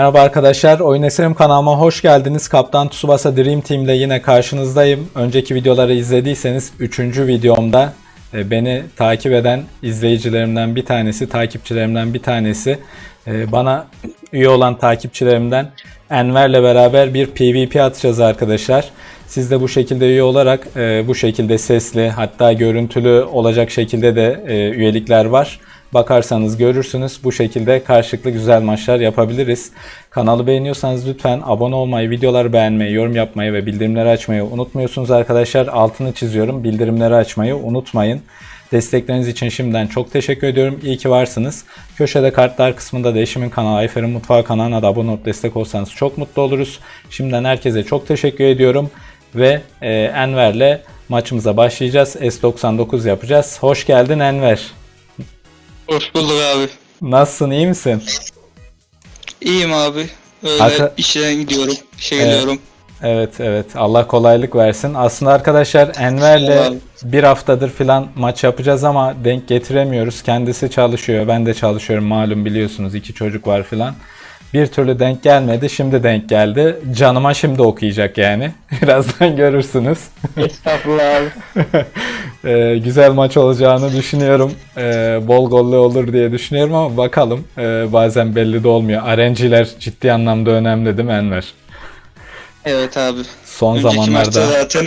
Merhaba arkadaşlar, Oyun Eserim kanalıma hoş geldiniz. Kaptan Tsubasa Dream Team ile yine karşınızdayım. Önceki videoları izlediyseniz 3. videomda e, beni takip eden izleyicilerimden bir tanesi, takipçilerimden bir tanesi e, bana üye olan takipçilerimden Enver'le beraber bir PvP atacağız arkadaşlar. Siz de bu şekilde üye olarak e, bu şekilde sesli hatta görüntülü olacak şekilde de üyelikler var. Bakarsanız görürsünüz. Bu şekilde karşılıklı güzel maçlar yapabiliriz. Kanalı beğeniyorsanız lütfen abone olmayı, videoları beğenmeyi, yorum yapmayı ve bildirimleri açmayı unutmuyorsunuz arkadaşlar. Altını çiziyorum. Bildirimleri açmayı unutmayın. Destekleriniz için şimdiden çok teşekkür ediyorum. İyi ki varsınız. Köşede kartlar kısmında da eşimin kanalı Ayfer'in Mutfağı kanalına da abone olup destek olsanız çok mutlu oluruz. Şimdiden herkese çok teşekkür ediyorum. Ve e, Enver'le maçımıza başlayacağız. S99 yapacağız. Hoş geldin Enver. Hoş bulduk abi. Nasılsın iyi misin? İyiyim abi. Öyle Arka- işten gidiyorum. işe Evet. geliyorum. Evet evet Allah kolaylık versin. Aslında arkadaşlar Enver'le bir haftadır filan maç yapacağız ama denk getiremiyoruz. Kendisi çalışıyor. Ben de çalışıyorum malum biliyorsunuz iki çocuk var filan. Bir türlü denk gelmedi. Şimdi denk geldi. Canıma şimdi okuyacak yani. Birazdan görürsünüz. Estağfurullah abi. Ee, güzel maç olacağını düşünüyorum. Ee, bol gollü olur diye düşünüyorum ama bakalım. Ee, bazen belli de olmuyor. RNG'ler ciddi anlamda önemli değil mi Enver? Evet abi. Son önceki zamanlarda. zaten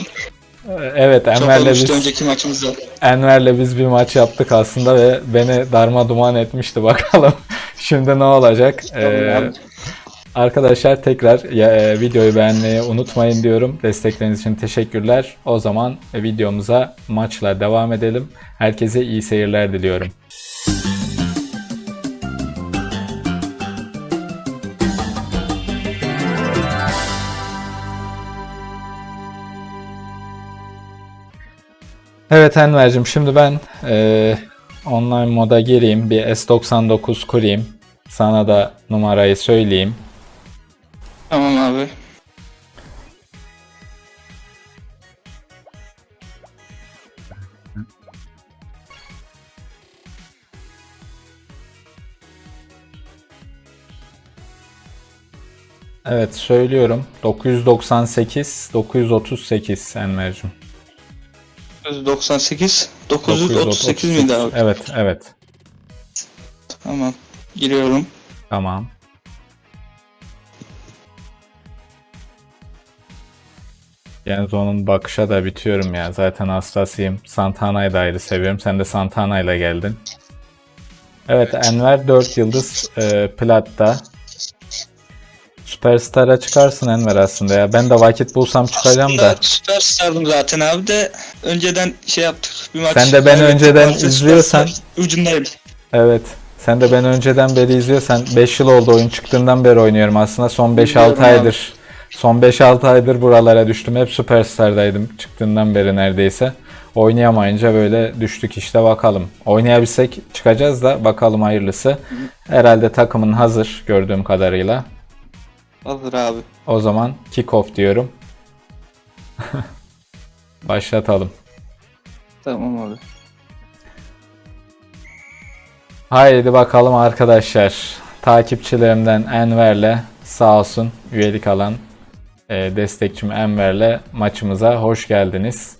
Evet Enver'le biz, önceki maçımızda. Enver'le biz bir maç yaptık aslında ve beni darma duman etmişti bakalım. Şimdi ne olacak? Ee, arkadaşlar tekrar ya, e, videoyu beğenmeyi unutmayın diyorum. Destekleriniz için teşekkürler. O zaman videomuza maçla devam edelim. Herkese iyi seyirler diliyorum. Evet Enver'cim şimdi ben e, online moda gireyim. Bir S99 kurayım. Sana da numarayı söyleyeyim. Tamam abi. Evet söylüyorum. 998 938 Enver'cim. 98 938 miydi abi? Evet evet. Tamam. Giriyorum. Tamam. Genzo'nun bakışa da bitiyorum ya. Zaten hastasıyım. Santana'yı da ayrı seviyorum. Sen de Santana ile geldin. Evet Enver 4 yıldız e, platta. Süperstar'a çıkarsın Enver aslında ya. Ben de vakit bulsam çıkacağım da. Aslında Süperstar'dım zaten abi de önceden şey yaptık. Bir maç Sen de kaybettik, önceden izliyorsan- Ucundayım. Evet. Sen de ben önceden beri izliyorsan 5 yıl oldu oyun çıktığından beri oynuyorum aslında. Son 5-6 Biliyorum abi. aydır. Son 5-6 aydır buralara düştüm. Hep Superstar'daydım çıktığından beri neredeyse. Oynayamayınca böyle düştük işte bakalım. Oynayabilsek çıkacağız da bakalım hayırlısı. Herhalde takımın hazır gördüğüm kadarıyla. Hazır abi. O zaman kick off diyorum. Başlatalım. Tamam abi. Haydi bakalım arkadaşlar. Takipçilerimden Enver'le sağ olsun üyelik alan e, destekçim Enver'le maçımıza hoş geldiniz.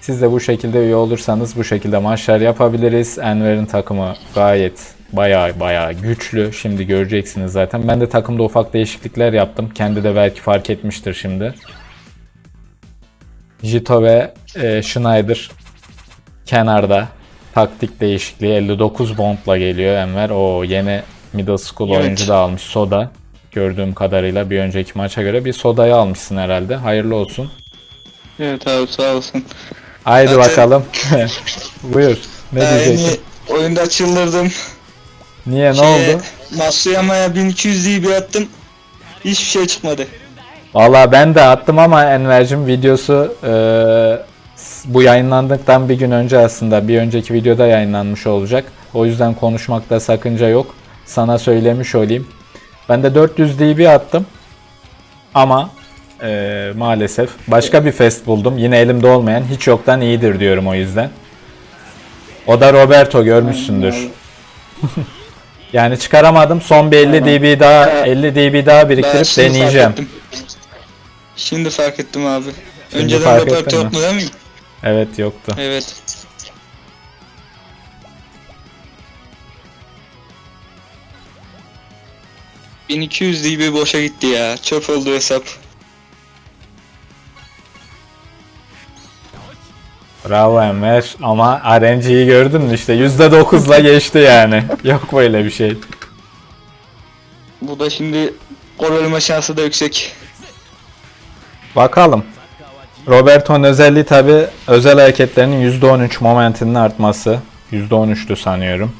Siz de bu şekilde üye olursanız bu şekilde maçlar yapabiliriz. Enver'in takımı gayet baya baya güçlü. Şimdi göreceksiniz zaten. Ben de takımda ufak değişiklikler yaptım. Kendi de belki fark etmiştir şimdi. Jito ve e, Schneider kenarda taktik değişikliği 59 bondla geliyor Enver. O yeni middle school Evet. oyuncu da almış Soda. Gördüğüm kadarıyla bir önceki maça göre bir Soda'yı almışsın herhalde. Hayırlı olsun. Evet abi sağ olsun. Haydi Zaten- bakalım. Buyur. Ne diyeceksin? oyunda çıldırdım. Niye ne Şeye, oldu? Matsuyama'ya 1200 diye bir attım. Hiçbir şey çıkmadı. Valla ben de attım ama Enver'cim videosu e, bu yayınlandıktan bir gün önce aslında bir önceki videoda yayınlanmış olacak. O yüzden konuşmakta sakınca yok. Sana söylemiş olayım. Ben de 400 DB attım. Ama e, maalesef başka bir fest buldum. Yine elimde olmayan hiç yoktan iyidir diyorum o yüzden. O da Roberto görmüşsündür. Yani çıkaramadım. Son bir 50 dB daha 50 dB daha Ben biriktirip şimdi fark deneyeceğim. ettim. Şimdi fark ettim abi. Şimdi Önceden fark ettin mi? yok mu değil mi? Evet yoktu. Evet. ...1200 dB boşa gitti ya. Çöp oldu hesap. Bravo Enver ama RNG'yi gördün mü işte %9'la geçti yani. Yok böyle bir şey. Bu da şimdi gol olma şansı da yüksek. Bakalım. Roberto'nun özelliği tabi özel hareketlerinin %13 momentinin artması. %13'tü sanıyorum.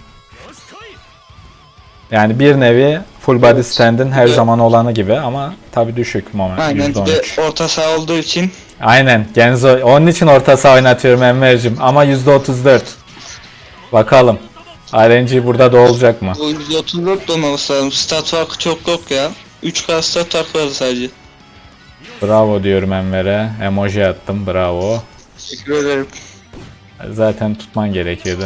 Yani bir nevi full body stand'in her Evet. zaman olanı gibi ama tabi düşük moment Aynen bir de %13. orta saha olduğu için Aynen Genzo onun için orta saha oynatıyorum Enver'cim ama %34. Bakalım. RNG burada da olacak mı? bu 134 de olmaması lazım. Stat farkı çok yok ya. 3K stat farkı var sadece. Bravo diyorum Enver'e. Emoji attım bravo. Teşekkür ederim. Zaten tutman gerekiyordu.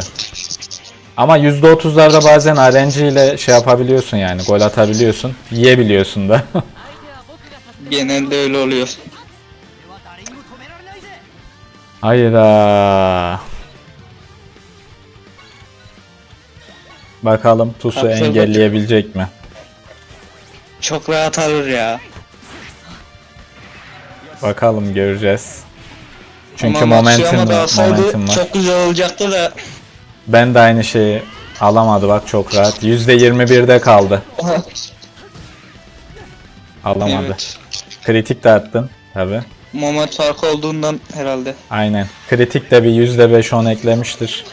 Ama %30'larda bazen RNG ile şey yapabiliyorsun yani gol atabiliyorsun. Yiyebiliyorsun da. Genelde öyle oluyor. Hayda. Bakalım Tusu engelleyebilecek mi? Çok rahat alır ya. Bakalım göreceğiz. Çünkü Ama momentum, momentum var. Çok güzel olacaktı da ben de aynı şeyi alamadı bak çok rahat. %21'de kaldı. Alamadı. evet. Kritik de attın tabi. Moment farkı olduğundan herhalde. Aynen. Kritik de bir %5-10 eklemiştir.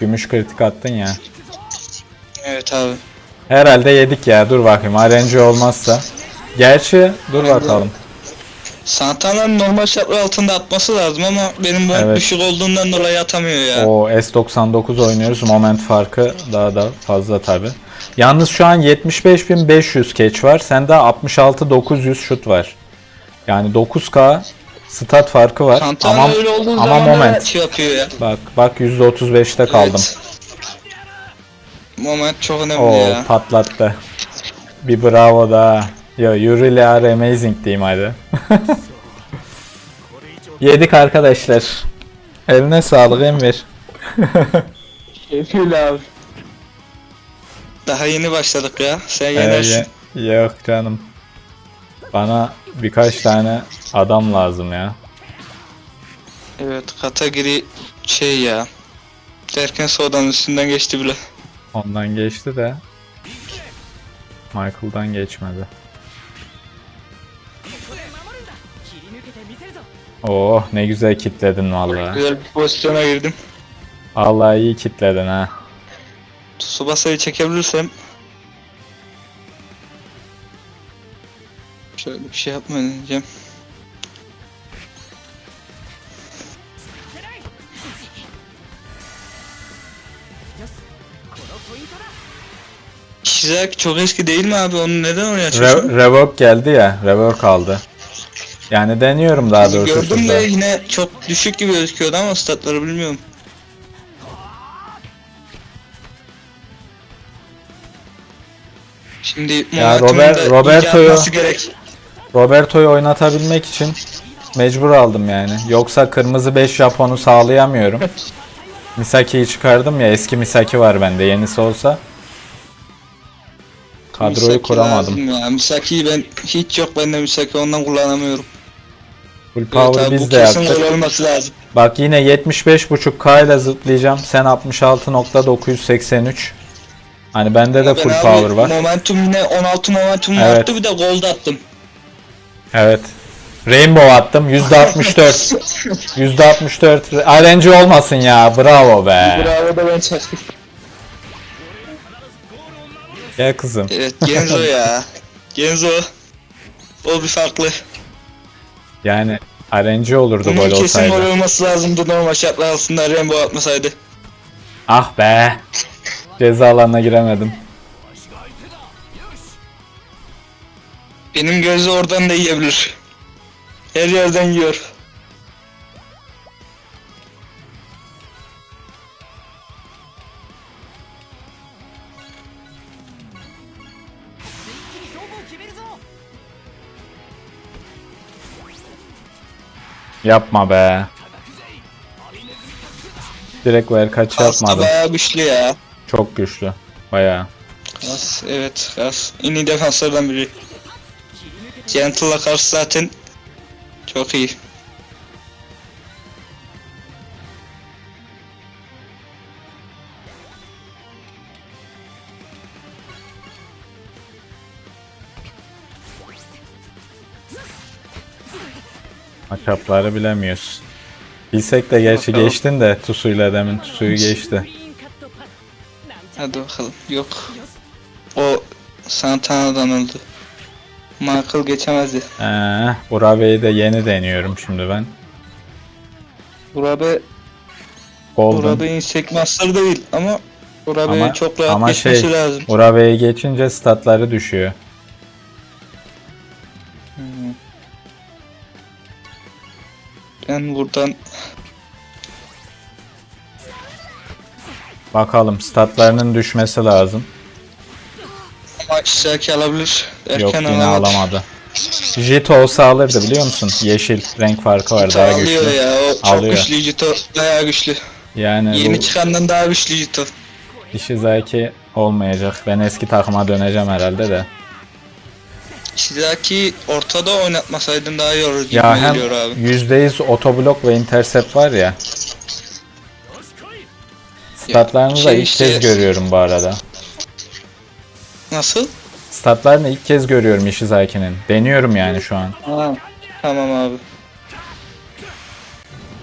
Gümüş kritik attın ya. Evet abi. Herhalde yedik ya. Dur bakayım. RNG olmazsa. Gerçi dur bakalım. Santana'nın normal şartlar altında atması lazım ama benim moment Evet. düşük olduğundan dolayı atamıyor ya. O S99 oynuyoruz. Moment farkı daha da fazla tabi. Yalnız şu an 75.500 catch var. Sende 66.900 şut var. Yani 9k stat farkı var. Santana ama öyle olduğu ama zaman moment. şey yapıyor ya. Bak bak %35'te kaldım. Evet. Moment çok önemli Oo ya. patlattı. Bir bravo da. Yo you really are amazing diyeyim hadi. Yedik arkadaşlar. Eline sağlık Emir. Öyle abi. Daha yeni başladık ya. Sen yenersin. Ee, yok canım. Bana birkaç tane adam lazım ya. Evet Katagiri şey ya. Derken sodanın üstünden geçti bile. Ondan geçti de Michael'dan geçmedi. Oh ne güzel kitledin vallahi. Güzel bir pozisyona girdim. Vallahi iyi kitledin ha. Tsubasa'yı çekebilirsem Şöyle bir şey yapmaya deneyeceğim. Shizaki çok eski değil mi abi? Onu neden oraya açıyorsun? Re- rework geldi ya. Rework aldı. Yani deniyorum daha doğrusu. Gördüm şurada. de yine çok düşük gibi gözüküyordu ama statları bilmiyorum. Şimdi Ya Robert- Roberto'yu-. Roberto'yu oynatabilmek için mecbur aldım yani. Yoksa kırmızı 5 Japon'u sağlayamıyorum. Misaki'yi çıkardım ya eski Misaki var bende yenisi olsa. Kadroyu Misaki kuramadım. Ya. Misaki'yi ben hiç yok bende Misaki ondan kullanamıyorum. Full Evet power abi, bu biz de yaptık. olması lazım. Bak yine 75.5K ile zıplayacağım. Sen 66.983. Hani bende de Ben full abi power var. Momentum yine 16 momentum Evet. arttı bir de gol attım. Evet. Rainbow attım. %64. %64. RNG olmasın ya. Bravo be. Bravo da ben çaktım. Gel kızım. Evet Genzo ya. Genzo. O bir farklı. Yani RNG olurdu Bunun gol kesin gol olsaydı. olması lazımdı normal şartlar altında Rainbow atmasaydı. Ah be. Ceza alanına giremedim. Benim gözü oradan da yiyebilir. Her yerden yiyor. Yapma be. Direkt ver kaç Kasta yapmadım. bayağı güçlü ya. Çok güçlü. Bayağı. Kas, evet Kas. En iyi defanslardan biri. Gentle'la karşı zaten çok iyi. Kapları bilemiyoruz. Bilsek de gerçi bakalım. geçtin de Tusu'yla demin Tusu'yu geçti. Hadi bakalım. Yok. O Santana'dan öldü. Michael geçemezdi. Ee, Urabe'yi de yeni deniyorum şimdi ben. Urabe Golden. Urabe Insect Master değil ama Urabe'yi çok rahat ama şey, geçmesi şey, lazım. Urabe'yi geçince statları düşüyor. Ben buradan Bakalım statlarının düşmesi lazım. ama Ishaki alabilir. Erken Yok yine alamadı. alamadı. Jito olsa alırdı biliyor musun? Yeşil renk farkı var daha alıyor güçlü. ya. O çok Alıyor. güçlü Jito. Bayağı güçlü. Yani Yeni bu çıkandan daha güçlü Jito. Ishizaki olmayacak. Ben eski takıma döneceğim herhalde de. Shizaki ortada oynatmasaydın daha iyi olur gibi Ya hem geliyor abi. %100 otoblok ve intercept var ya. Statlarını da şey ilk işte- kez görüyorum bu arada. Nasıl? Statlarını ilk kez görüyorum Ishizaki'nin. Deniyorum yani şu an. Ha, tamam abi.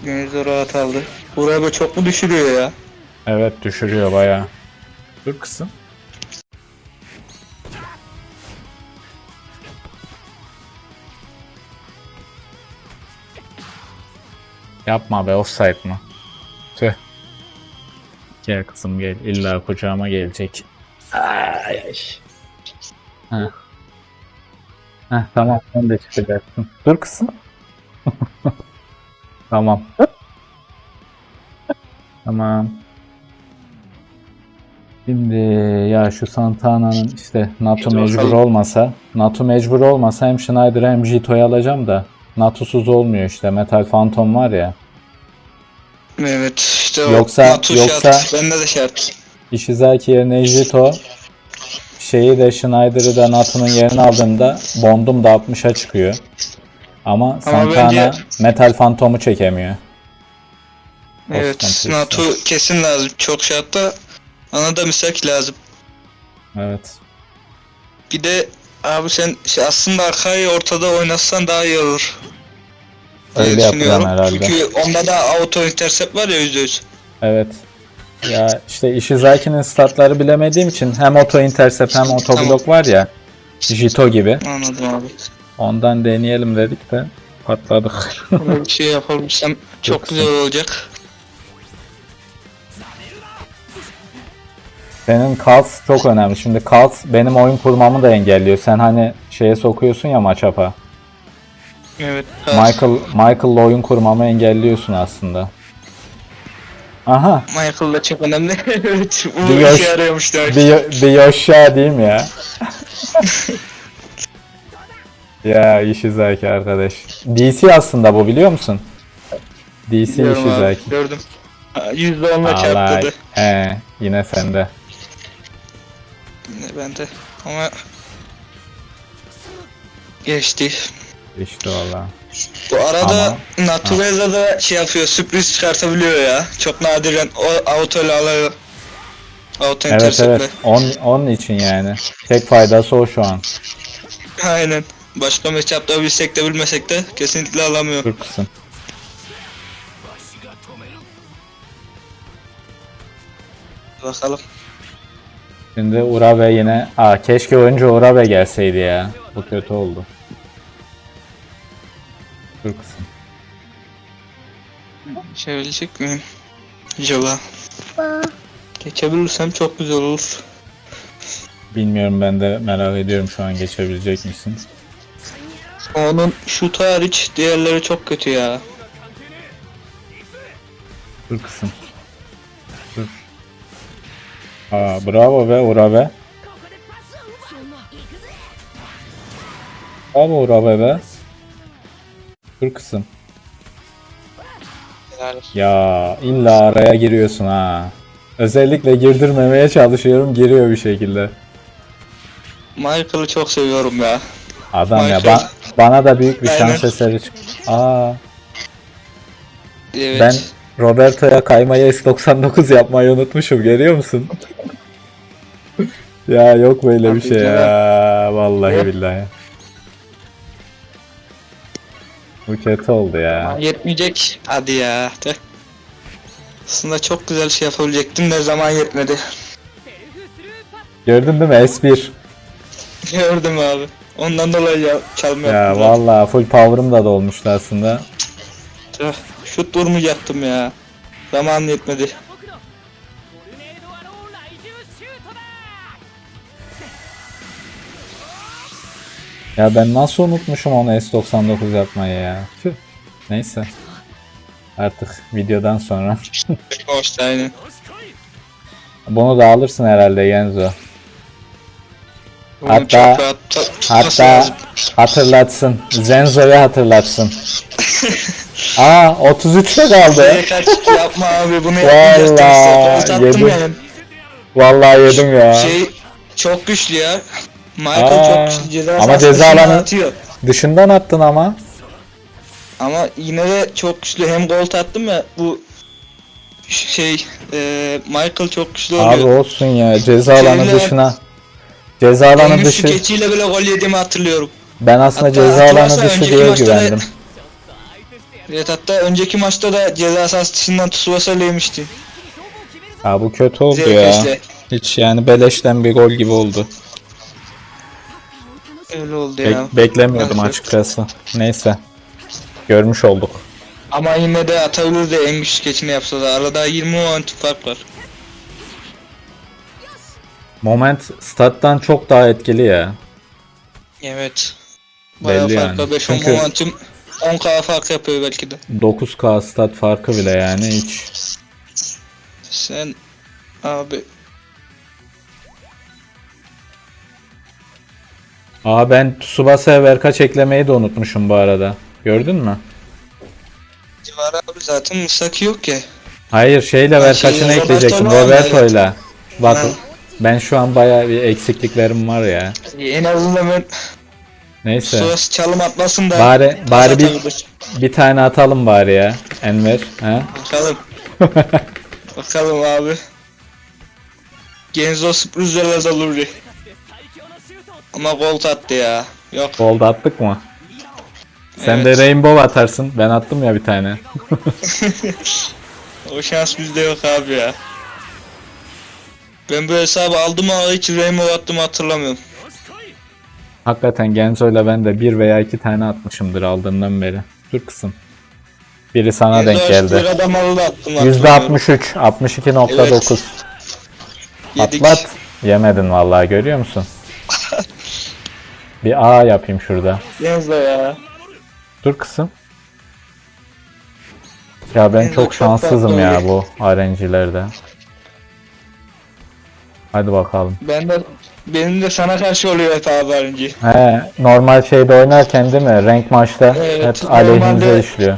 Gönüzü rahat aldı. Buraya böyle çok mu düşürüyor ya? Evet düşürüyor bayağı. Dur kısım. Yapma be offside mı? Tüh. Gel kızım gel. İlla kucağıma gelecek. Ay ay. Heh. Heh, tamam sen de çıkacaksın. Dur kızım. tamam. tamam. Şimdi ya şu Santana'nın işte NATO mecbur olmasa NATO mecbur olmasa hem Schneider hem Jito'yu alacağım da NATO'suz olmuyor işte Metal Phantom var ya Evet işte o Yoksa- NATO yoksa- şart. Bende de şart. Ishizaki yerine Jito şeyi de Schneider'ı da NATO'nun yerine aldığında Bond'um da 60'a çıkıyor. Ama Santana bence- Metal Phantom'u çekemiyor. Evet sıkıntı NATO kesin lazım. Çok şartta. Ana da misaki lazım. Evet. Bir de abi sen şey, aslında Akai'yi ortada oynatsan daha iyi olur. diye Öyle yapacağım düşünüyorum. herhalde. Çünkü onda da auto intercept var ya %100. Evet. Ya işte Ishizaki'nin statları bilemediğim için hem auto intercept hem auto block var ya Jito gibi. Anladım abi. Ondan deneyelim dedik de patladık. Böyle bir şey yapabilsem Çok güzel olacak. Senin Kals çok önemli. Şimdi Kals benim oyun kurmamı da engelliyor. Sen hani şeye sokuyorsun ya maçapa. Evet. Michael Michael'la oyun kurmamı engelliyorsun aslında. Aha. Michael da çok önemli. evet. Bu Bir işe yarıyormuş. Bir, bir yaşa diyeyim ya. ya Ishizaki arkadaş. DC aslında bu biliyor musun? DC Biliyorum abi, Ishizaki. Gördüm. Ha, %10'la Allah. çarptırdı. He, yine sende. Yine bende. Ama geçti. İşte valla. Bu arada Ama- Natureza da şey yapıyor, sürpriz çıkartabiliyor ya. Çok nadiren o auto ile alıyor. Auto Evet evet. On, onun için yani. Tek faydası o şu an. Aynen. Başka matchup'ta bilsek de bilmesek de kesinlikle alamıyor. Dur kısım. Bakalım. Şimdi Urabe yine... Aa keşke önce Urabe gelseydi ya. Bu kötü oldu. Dur kısım. Geçebilecek miyim? Acaba? Geçebilirsem çok güzel olur. Bilmiyorum ben de merak ediyorum şu an geçebilecek misin? Onun şut hariç diğerleri çok kötü ya. Dur kısım. Aa bravo be Urabe. Bravo Urabe be. Dur kısım. Ya illa araya giriyorsun ha. Özellikle girdirmemeye çalışıyorum giriyor bir şekilde. Michael'ı çok seviyorum ya. Adam ya Michael. ba- bana da büyük bir şans eseri çıktı. Aa Evet. ben Roberto'ya kaymaya S99 yapmayı unutmuşum. Görüyor musun? ya yok böyle bir şey ya. Vallahi billahi. Bu kötü oldu ya. Yetmeyecek. Hadi ya. Aslında çok güzel şey yapabilecektim de zaman yetmedi. Gördün değil mi S1? Gördüm abi. Ondan dolayı ya, çalmıyor. Ya vallahi full power'ım da dolmuştu aslında. Tüh. Şut vurmayacaktım ya. Zaman yetmedi. Ya ben nasıl unutmuşum onu S99 yapmayı ya. Tüh. Neyse. Artık videodan sonra. Hoş. Bunu da alırsın herhalde Genzo. Hatta hatta hatırlatsın. Zenzo'yu hatırlatsın. Aa 33'te kaldı. Kaç yapma abi bunu yapmayacaktım işte. Vallahi yedim. yani. Vallahi yedim ya. Şey çok güçlü ya. Michael Aa, çok güçlü ceza ama ceza alanı- atıyor. Dışından attın ama. Ama yine de çok güçlü. Hem gol attım ya bu şey e, Michael çok güçlü Abi oluyor. olsun ya ceza alanı Şeyle- dışına. Ceza alanı dışı. skeçiyle bile gol yediğimi hatırlıyorum. Ben aslında Hatta ceza alanı dışı diye güvendim. Evet hatta önceki maçta da ceza sahası dışından Tsubasa yemişti. Ha bu kötü oldu ya. Zevkeşle. Hiç yani beleşten bir gol gibi oldu. Öyle oldu ya. beklemiyordum Evet. açıkçası. Neyse. Görmüş olduk. Ama yine de atabilirdi en güçlü skeçini yapsa da. Arada 20 momentum fark var. Moment stat'tan çok daha etkili ya. Evet. Bayağı Belli yani. var. 5-10 Çünkü- momentum 10k fark yapıyor belki de. 9K stat farkı bile yani hiç. Sen abi Aa ben Tsubasa'ya verkaç eklemeyi de unutmuşum bu arada. Gördün mü? var abi zaten Musaki yok ya. Hayır şeyle Ha, verkaçını şey, ekleyecektim Roberto'yla. Bak ben şu an bayağı bir eksikliklerim var ya. En azından ben Neyse. Sus çalım atmasın da. Bari bari bir, bir tane atalım bari ya. Enver. Ha? Bakalım. Bakalım abi. Genzo sürpriz vermez olur diye. Ama gol attı ya. Yok. Gol attık mı? Sen evet. de rainbow atarsın. Ben attım ya bir tane. o şans bizde yok abi ya. Ben bu hesabı aldım ama hiç rainbow attım hatırlamıyorum. Hakikaten Genzo'yla ben de bir veya iki tane atmışımdır aldığımdan beri. Dur kısım. Biri sana denk geldi. Adam %63, 62.9. Evet. Atlat. Yemedin vallahi görüyor musun? bir A yapayım şurada. Genzo ya. Dur kısım. Ya ben Genzo çok şanssızım ya bu RNG'lerde. Hadi bakalım. Ben de benim de sana karşı oluyor hep abi. He, normal şeyde oynarken değil mi? Renk maçta Evet, hep aleyhimize normalde- işliyor.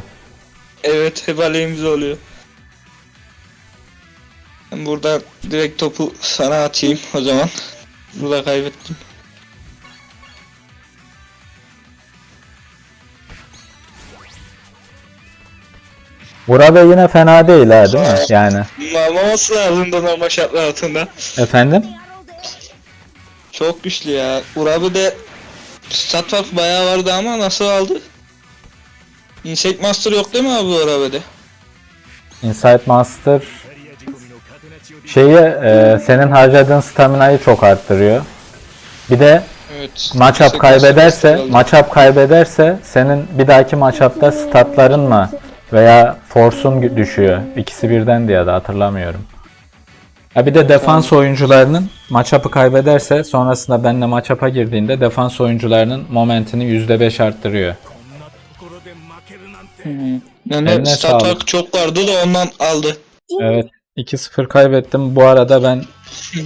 Evet hep aleyhimize oluyor. Ben burada direkt topu sana atayım o zaman. Burada kaybettim. Burada yine fena değil ha değil mi? Yani. Maması lazım da normal şartlar altında. Efendim? Çok güçlü ya. Urabi de stat fark bayağı vardı ama nasıl aldı? Insect Master yok değil mi abi Urabi'de? Inside Master şeyi e, senin harcadığın staminayı çok arttırıyor. Bir de Evet. Insect kaybederse, matchup kaybederse senin bir dahaki matchup'ta statların mı veya force'un düşüyor. İkisi birden diye de hatırlamıyorum. Ha bir de defans oyuncularının matchup'ı kaybederse sonrasında benimle matchup'a girdiğinde defans oyuncularının momentini %5 arttırıyor. Yani Eline stat sağlık. farkı çok vardı da ondan aldı. Evet 2-0 kaybettim. Bu arada ben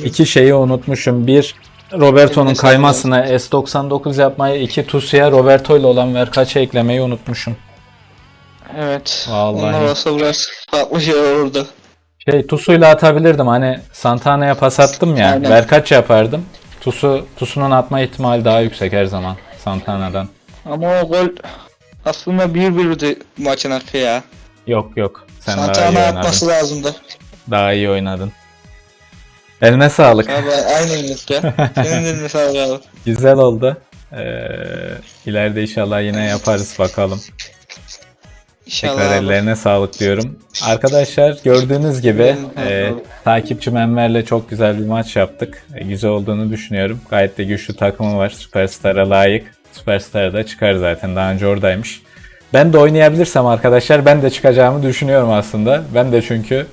iki şeyi unutmuşum. Bir Roberto'nun kaymasına S99 yapmayı, iki Tusi'ye Roberto ile olan verkaçı eklemeyi unutmuşum. Evet. Vallahi. Onlar olsa biraz farklı şey olurdu. Şey Tusu'yla atabilirdim hani Santana'ya pas attım ya. Aynen. Verkaç yapardım. Tusu Tusu'nun atma ihtimali daha yüksek her zaman Santana'dan. Ama o gol aslında 1-1'di maçın hakkı ya. Yok yok. Sen daha iyi Santana oynadın. atması lazımdı. Daha iyi oynadın. Eline sağlık. Abi aynı yıllık ya. Senin de mesela abi. Güzel oldu. Ee, ileride inşallah yine yaparız bakalım. İnşallah Tekrar ellerine sağlık diyorum. Arkadaşlar gördüğünüz gibi e, takipçim Enver'le çok güzel bir maç yaptık. E, güzel olduğunu düşünüyorum. Gayet de güçlü takımı var. Süperstar'a layık. Süperstar da çıkar zaten. Daha önce oradaymış. Ben de oynayabilirsem arkadaşlar ben de çıkacağımı düşünüyorum aslında. Ben de çünkü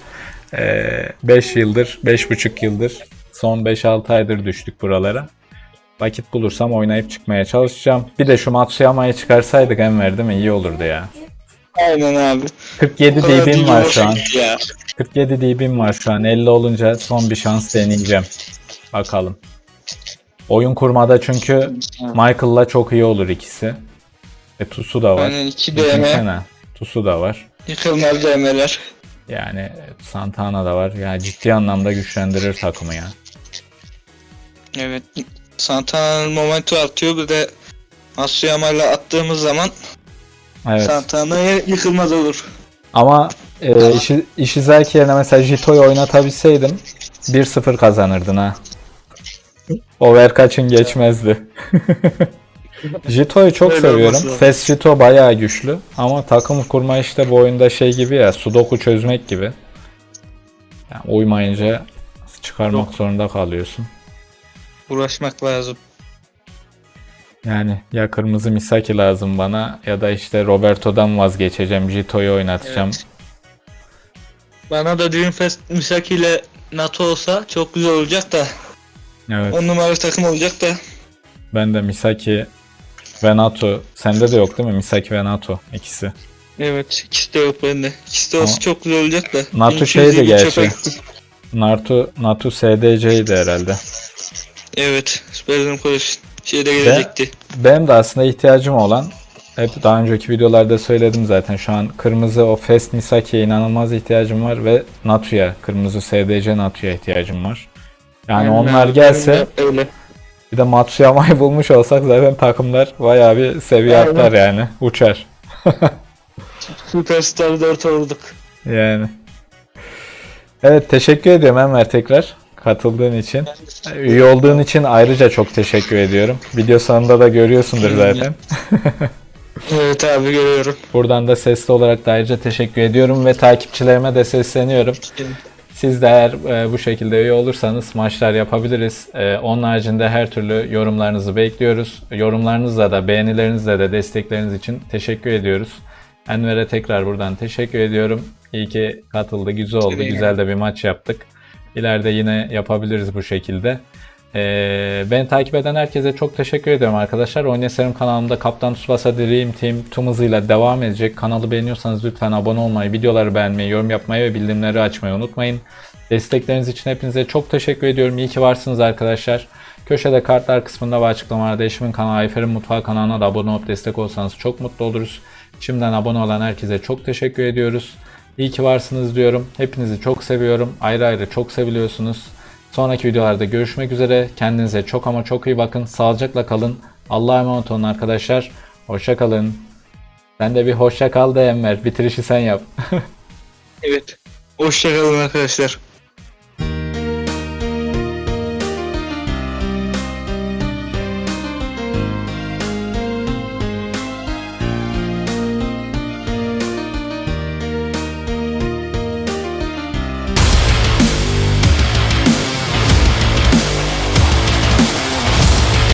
5 yıldır, 5,5 yıldır, son 5-6 aydır düştük buralara. Vakit bulursam oynayıp çıkmaya çalışacağım. Bir de şu Matsuyama'yı çıkarsaydık Enver değil mi? İyi olurdu ya. Aynen abi. 47 Bu kadar dB'm var şu an. Ya. 47 dB'm var şu an. 50 olunca son bir şans deneyeceğim. Bakalım. Oyun kurmada çünkü Michael'la çok iyi olur ikisi. E Tusu da var. Aynen 2 DM. Tusu da var. Yıkılmaz DM'ler. Yani Santana da var. Yani ciddi anlamda güçlendirir takımı ya. Evet. Santana'nın momentu artıyor. Bir de Masuyama ile attığımız zaman Evet. Santana yıkılmaz olur. Ama e, işi, Ishizaki yerine mesela Jito'yu oynatabilseydim 1-0 kazanırdın ha. Overkaç'ın geçmezdi. Jito'yu çok Öyle seviyorum. olması. Fast Jito bayağı güçlü. Ama takım kurma işte bu oyunda şey gibi ya sudoku çözmek gibi. Yani uymayınca çıkarmak zorunda kalıyorsun. Uğraşmak lazım. Yani ya kırmızı Misaki lazım bana ya da işte Roberto'dan vazgeçeceğim. Jito'yu oynatacağım. Bana da Dreamfest Misaki ile NATO olsa çok güzel olacak da. Evet. 10 numaralı takım olacak da. Ben de Misaki ve Nato. Sende de yok değil mi? Misaki ve Nato ikisi. Evet ikisi de yok bende. İkisi de olsa Ama- çok güzel olacak da. NATO 1200 şeydi gibi gerçi. Naruto, Nato SDC'ydi herhalde. Evet. Süper Koleş şeyde gelecekti. Benim de aslında ihtiyacım olan hep daha önceki videolarda söyledim zaten şu an kırmızı o Fast Misaki'ye inanılmaz ihtiyacım var ve Natu'ya, kırmızı SDC Natu'ya ihtiyacım var. Yani Aynen onlar gelse de Öyle. bir de Matsuyama'yı bulmuş olsak zaten takımlar bayağı bir seviye Aynen. atlar yani. Uçar. Superstar 4 olduk. Yani. Evet teşekkür ediyorum Enver tekrar katıldığın için. Üye olduğun için ayrıca çok teşekkür ediyorum. Video sonunda da görüyorsundur zaten. Evet abi görüyorum. Buradan da sesli olarak da ayrıca teşekkür ediyorum ve takipçilerime de sesleniyorum. Siz de eğer e, bu şekilde üye olursanız maçlar yapabiliriz. E, onun haricinde her türlü yorumlarınızı bekliyoruz. Yorumlarınızla da beğenilerinizle de destekleriniz için teşekkür ediyoruz. Enver'e tekrar buradan teşekkür ediyorum. İyi ki katıldı. Güzel oldu. Güzel de bir maç yaptık. İleride yine yapabiliriz bu şekilde. Ee, beni takip eden herkese çok teşekkür ediyorum arkadaşlar. Oyun kanalımda Kaptan Tsubasa Dream Team tüm hızıyla devam edecek. Kanalı beğeniyorsanız lütfen abone olmayı, videoları beğenmeyi, yorum yapmayı ve bildirimleri açmayı unutmayın. Destekleriniz için hepinize çok teşekkür ediyorum. İyi ki varsınız arkadaşlar. Köşede kartlar kısmında ve açıklamalarda eşimin kanalı Ayfer'in Mutfağı kanalına da abone olup destek olsanız çok mutlu oluruz. Şimdiden abone olan herkese çok teşekkür ediyoruz. İyi ki varsınız diyorum. Hepinizi çok seviyorum. Ayrı ayrı çok seviliyorsunuz. Sonraki videolarda görüşmek üzere. Kendinize çok ama çok iyi bakın. Sağlıcakla kalın. Allah'a emanet olun arkadaşlar. Hoşça kalın. Ben de bir hoşça kal de Enver. Bitirişi sen yap. Evet. Hoşçakalın arkadaşlar.